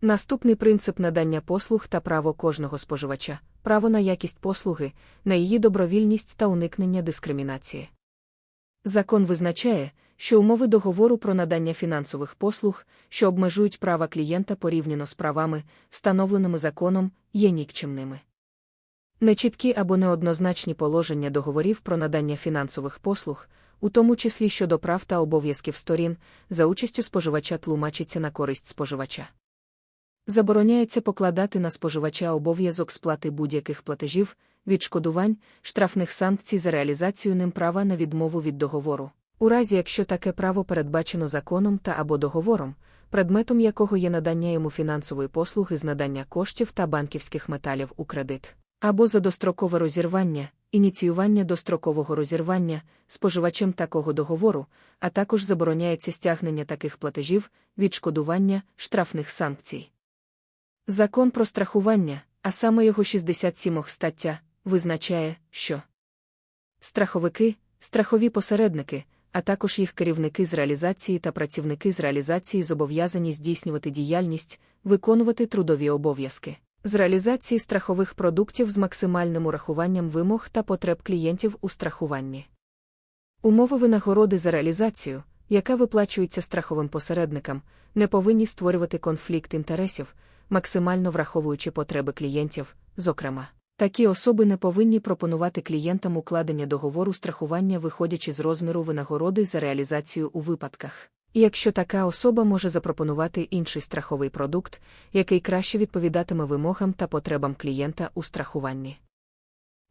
Наступний принцип надання послуг та право кожного споживача, право на якість послуги, на її добровільність та уникнення дискримінації. Закон визначає, що умови договору про надання фінансових послуг, що обмежують права клієнта порівняно з правами, встановленими законом, є нікчемними. Нечіткі або неоднозначні положення договорів про надання фінансових послуг, у тому числі щодо прав та обов'язків сторін, за участю споживача тлумачиться на користь споживача. Забороняється покладати на споживача обов'язок сплати будь-яких платежів, відшкодувань, штрафних санкцій за реалізацію ним права на відмову від договору. У разі якщо таке право передбачено законом та або договором, предметом якого є надання йому фінансової послуги з надання коштів та банківських металів у кредит, або за дострокове розірвання, ініціювання дострокового розірвання споживачем такого договору, а також забороняється стягнення таких платежів, відшкодування, штрафних санкцій. Закон про страхування, а саме його 67 стаття, визначає, що страховики, страхові посередники, а також їх керівники з реалізації та працівники з реалізації зобов'язані здійснювати діяльність, виконувати трудові обов'язки з реалізації страхових продуктів з максимальним урахуванням вимог та потреб клієнтів у страхуванні. Умови винагороди за реалізацію, яка виплачується страховим посередникам, не повинні створювати конфлікт інтересів, максимально враховуючи потреби клієнтів, зокрема. Такі особи не повинні пропонувати клієнтам укладення договору страхування, виходячи з розміру винагороди за реалізацію у випадках. Якщо така особа може запропонувати інший страховий продукт, який краще відповідатиме вимогам та потребам клієнта у страхуванні.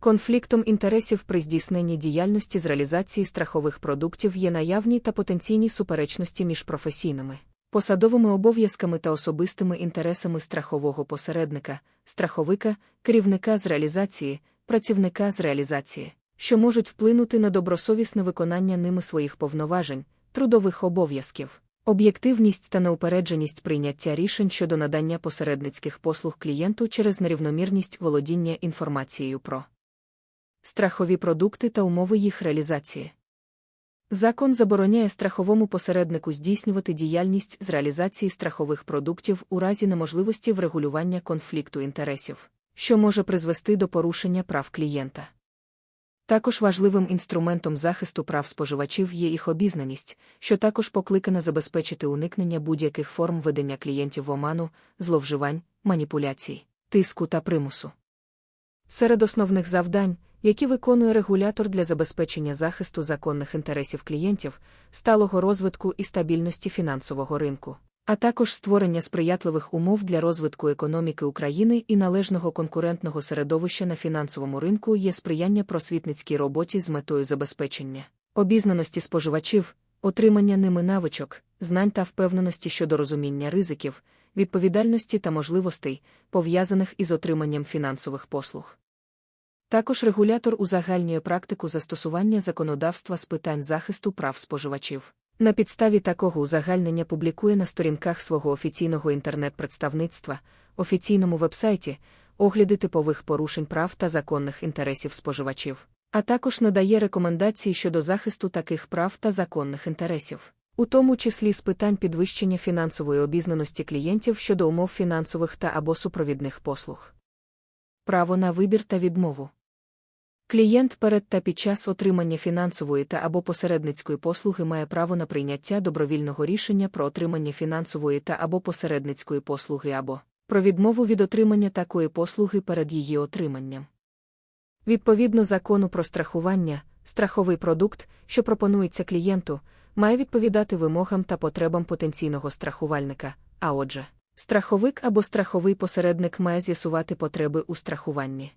Конфліктом інтересів при здійсненні діяльності з реалізації страхових продуктів є наявні та потенційні суперечності між професійними, посадовими обов'язками та особистими інтересами страхового посередника, страховика, керівника з реалізації, працівника з реалізації, що можуть вплинути на добросовісне виконання ними своїх повноважень трудових обов'язків, об'єктивність та неупередженість прийняття рішень щодо надання посередницьких послуг клієнту через нерівномірність володіння інформацією про страхові продукти та умови їх реалізації. Закон забороняє страховому посереднику здійснювати діяльність з реалізації страхових продуктів у разі неможливості врегулювання конфлікту інтересів, що може призвести до порушення прав клієнта. Також важливим інструментом захисту прав споживачів є їх обізнаність, що також покликана забезпечити уникнення будь-яких форм ведення клієнтів в оману, зловживань, маніпуляцій, тиску та примусу. Серед основних завдань, які виконує регулятор для забезпечення захисту законних інтересів клієнтів, сталого розвитку і стабільності фінансового ринку а також створення сприятливих умов для розвитку економіки України і належного конкурентного середовища на фінансовому ринку є сприяння просвітницькій роботі з метою забезпечення, обізнаності споживачів, отримання ними навичок, знань та впевненості щодо розуміння ризиків, відповідальності та можливостей, пов'язаних із отриманням фінансових послуг. Також регулятор узагальнює практику застосування законодавства з питань захисту прав споживачів. На підставі такого узагальнення публікує на сторінках свого офіційного інтернет-представництва, офіційному вебсайті, огляди типових порушень прав та законних інтересів споживачів, а також надає рекомендації щодо захисту таких прав та законних інтересів, у тому числі з питань підвищення фінансової обізнаності клієнтів щодо умов фінансових та або супровідних послуг. Право на вибір та відмову. Клієнт перед та під час отримання фінансової та або посередницької послуги має право на прийняття добровільного рішення про отримання фінансової та або посередницької послуги або про відмову від отримання такої послуги перед її отриманням. Відповідно закону про страхування, страховий продукт, що пропонується клієнту, має відповідати вимогам та потребам потенційного страхувальника, а отже, страховик або страховий посередник має з'ясувати потреби у страхуванні.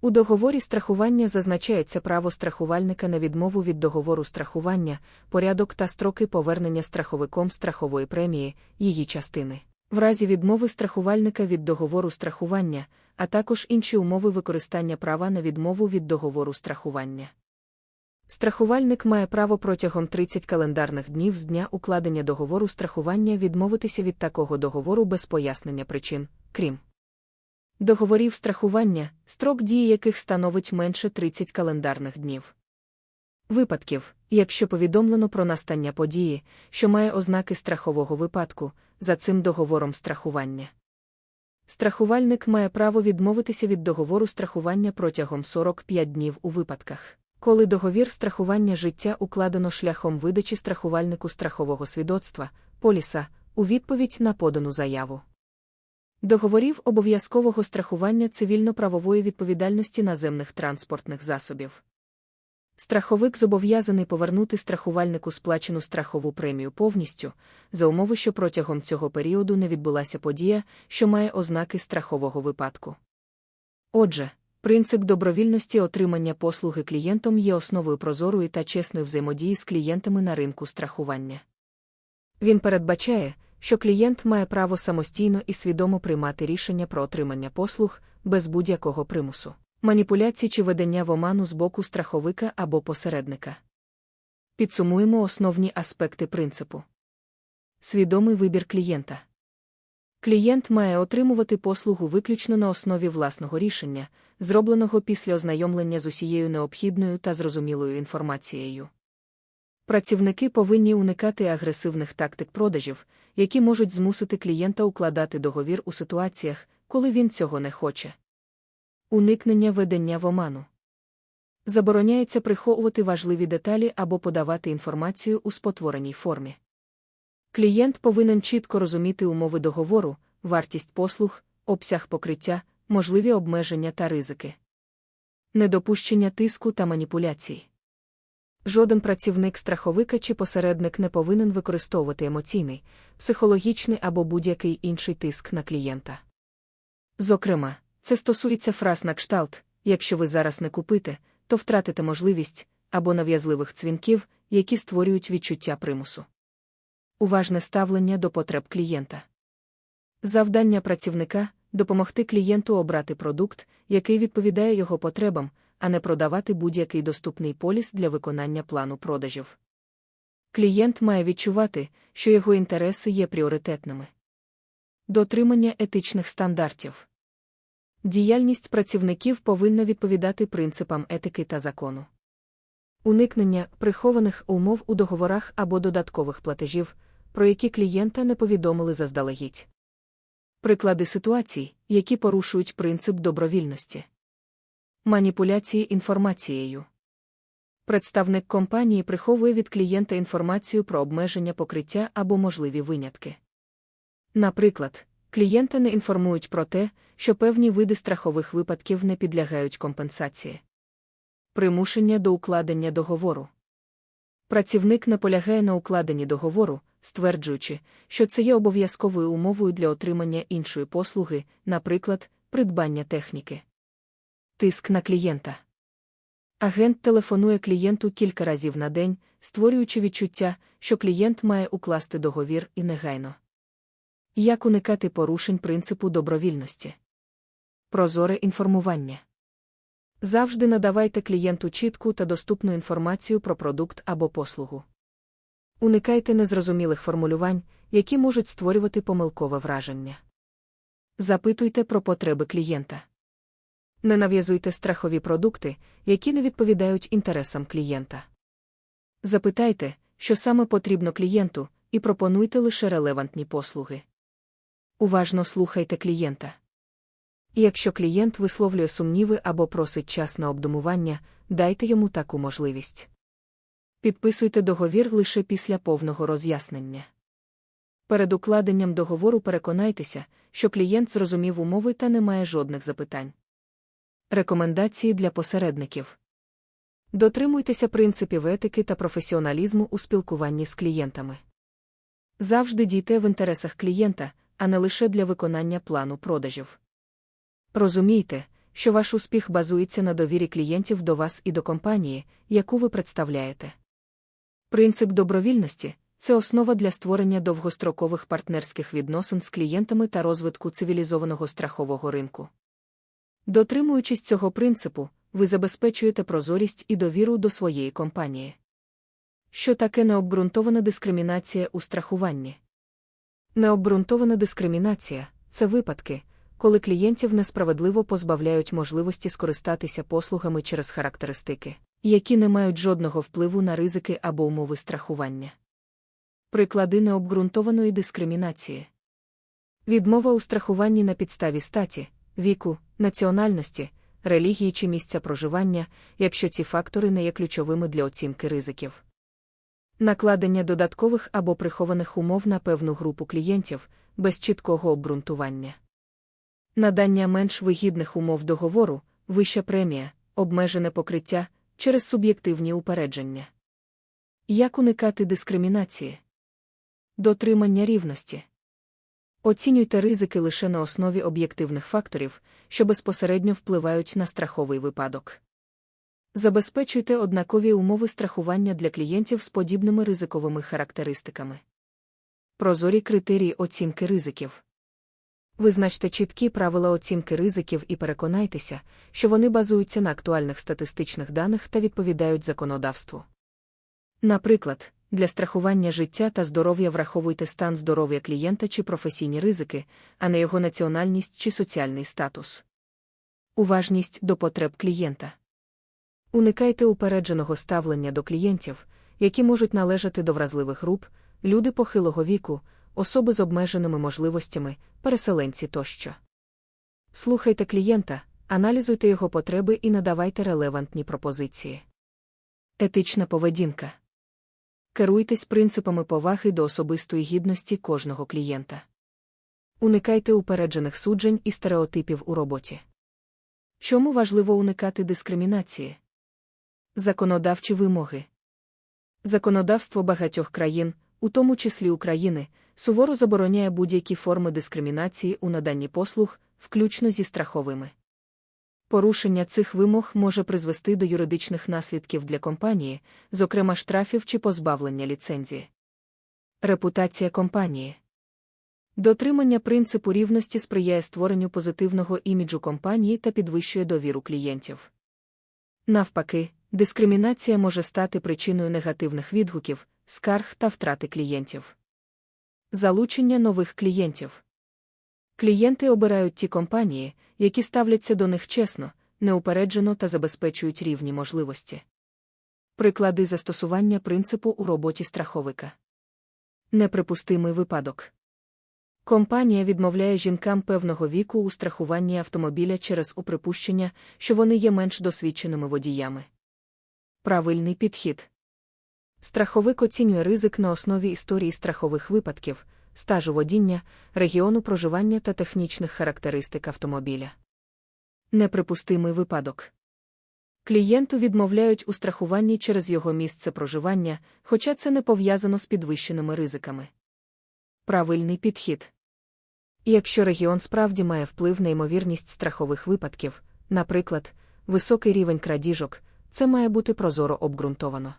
У договорі страхування зазначається право страхувальника на відмову від договору страхування, порядок та строки повернення страховиком страхової премії, її частини. В разі відмови страхувальника від договору страхування, а також інші умови використання права на відмову від договору страхування. Страхувальник має право протягом 30 календарних днів з дня укладення договору страхування відмовитися від такого договору без пояснення причин, крім Договорів страхування, строк дії яких становить менше 30 календарних днів. Випадків, якщо повідомлено про настання події, що має ознаки страхового випадку, за цим договором страхування. Страхувальник має право відмовитися від договору страхування протягом 45 днів у випадках, коли договір страхування життя укладено шляхом видачі страхувальнику страхового свідоцтва, поліса, у відповідь на подану заяву. Договорів обов'язкового страхування цивільно-правової відповідальності наземних транспортних засобів. Страховик зобов'язаний повернути страхувальнику сплачену страхову премію повністю, за умови, що протягом цього періоду не відбулася подія, що має ознаки страхового випадку. Отже, принцип добровільності отримання послуги клієнтом є основою прозорої та чесної взаємодії з клієнтами на ринку страхування. Він передбачає, що клієнт має право самостійно і свідомо приймати рішення про отримання послуг без будь-якого примусу маніпуляцій чи ведення в оману з боку страховика або посередника. Підсумуємо основні аспекти принципу. Свідомий вибір клієнта. Клієнт має отримувати послугу виключно на основі власного рішення, зробленого після ознайомлення з усією необхідною та зрозумілою інформацією. Працівники повинні уникати агресивних тактик продажів, які можуть змусити клієнта укладати договір у ситуаціях, коли він цього не хоче. Уникнення ведення в оману. Забороняється приховувати важливі деталі або подавати інформацію у спотвореній формі. Клієнт повинен чітко розуміти умови договору, вартість послуг, обсяг покриття, можливі обмеження та ризики. Недопущення тиску та маніпуляцій. Жоден працівник страховика чи посередник не повинен використовувати емоційний, психологічний або будь-який інший тиск на клієнта. Зокрема, це стосується фраз на кшталт, якщо ви зараз не купите, то втратите можливість або нав'язливих дзвінків, які створюють відчуття примусу. Уважне ставлення до потреб клієнта. Завдання працівника допомогти клієнту обрати продукт, який відповідає його потребам, а не продавати будь-який доступний поліс для виконання плану продажів. Клієнт має відчувати, що його інтереси є пріоритетними. Дотримання етичних стандартів. Діяльність працівників повинна відповідати принципам етики та закону. Уникнення прихованих умов у договорах або додаткових платежів, про які клієнта не повідомили заздалегідь. Приклади ситуацій, які порушують принцип добровільності. Маніпуляції інформацією. Представник компанії приховує від клієнта інформацію про обмеження покриття або можливі винятки. Наприклад, клієнта не інформують про те, що певні види страхових випадків не підлягають компенсації. Примушення до укладення договору. Працівник наполягає на укладенні договору, стверджуючи, що це є обов'язковою умовою для отримання іншої послуги, наприклад, придбання техніки. Тиск на клієнта. Агент телефонує клієнту кілька разів на день, створюючи відчуття, що клієнт має укласти договір і негайно. Як уникати порушень принципу добровільності? Прозоре інформування. Завжди надавайте клієнту чітку та доступну інформацію про продукт або послугу. Уникайте незрозумілих формулювань, які можуть створювати помилкове враження. Запитуйте про потреби клієнта. Не нав'язуйте страхові продукти, які не відповідають інтересам клієнта. Запитайте, що саме потрібно клієнту, і пропонуйте лише релевантні послуги. Уважно слухайте клієнта. І якщо клієнт висловлює сумніви або просить час на обдумування, дайте йому таку можливість. Підписуйте договір лише після повного роз'яснення. Перед укладенням договору переконайтеся, що клієнт зрозумів умови та не має жодних запитань. Рекомендації для посередників. Дотримуйтеся принципів етики та професіоналізму у спілкуванні з клієнтами. Завжди дійте в інтересах клієнта, а не лише для виконання плану продажів. Розумійте, що ваш успіх базується на довірі клієнтів до вас і до компанії, яку ви представляєте. Принцип добровільності це основа для створення довгострокових партнерських відносин з клієнтами та розвитку цивілізованого страхового ринку. Дотримуючись цього принципу, ви забезпечуєте прозорість і довіру до своєї компанії. Що таке необґрунтована дискримінація у страхуванні? Необґрунтована дискримінація це випадки, коли клієнтів несправедливо позбавляють можливості скористатися послугами через характеристики, які не мають жодного впливу на ризики або умови страхування. Приклади необґрунтованої дискримінації. Відмова у страхуванні на підставі статі, віку, національності, релігії чи місця проживання, якщо ці фактори не є ключовими для оцінки ризиків. Накладення додаткових або прихованих умов на певну групу клієнтів без чіткого обґрунтування. Надання менш вигідних умов договору, вища премія, обмежене покриття через суб'єктивні упередження. Як уникати дискримінації? Дотримання рівності. Оцінюйте ризики лише на основі об'єктивних факторів, що безпосередньо впливають на страховий випадок. Забезпечуйте однакові умови страхування для клієнтів з подібними ризиковими характеристиками. Прозорі критерії оцінки ризиків. Визначте чіткі правила оцінки ризиків і переконайтеся, що вони базуються на актуальних статистичних даних та відповідають законодавству. Наприклад, для страхування життя та здоров'я враховуйте стан здоров'я клієнта чи професійні ризики, а не його національність чи соціальний статус. Уважність до потреб клієнта. Уникайте упередженого ставлення до клієнтів, які можуть належати до вразливих груп, люди похилого віку, особи з обмеженими можливостями, переселенці тощо. Слухайте клієнта, аналізуйте його потреби і надавайте релевантні пропозиції. Етична поведінка. Керуйтесь принципами поваги до особистої гідності кожного клієнта. Уникайте упереджених суджень і стереотипів у роботі. Чому важливо уникати дискримінації? Законодавчі вимоги. Законодавство багатьох країн, у тому числі України, суворо забороняє будь-які форми дискримінації у наданні послуг, включно зі страховими. Порушення цих вимог може призвести до юридичних наслідків для компанії, зокрема штрафів чи позбавлення ліцензії. Репутація компанії. Дотримання принципу рівності сприяє створенню позитивного іміджу компанії та підвищує довіру клієнтів. Навпаки, дискримінація може стати причиною негативних відгуків, скарг та втрати клієнтів. Залучення нових клієнтів. Клієнти обирають ті компанії, які ставляться до них чесно, неупереджено та забезпечують рівні можливості. Приклади застосування принципу у роботі страховика. Неприпустимий випадок. Компанія відмовляє жінкам певного віку у страхуванні автомобіля через уприпущення, що вони є менш досвідченими водіями. Правильний підхід. Страховик оцінює ризик на основі історії страхових випадків, стажу водіння, регіону проживання та технічних характеристик автомобіля. Неприпустимий випадок. Клієнту відмовляють у страхуванні через його місце проживання, хоча це не пов'язано з підвищеними ризиками. Правильний підхід. якщо регіон справді має вплив на ймовірність страхових випадків, наприклад, високий рівень крадіжок, це має бути прозоро обґрунтовано.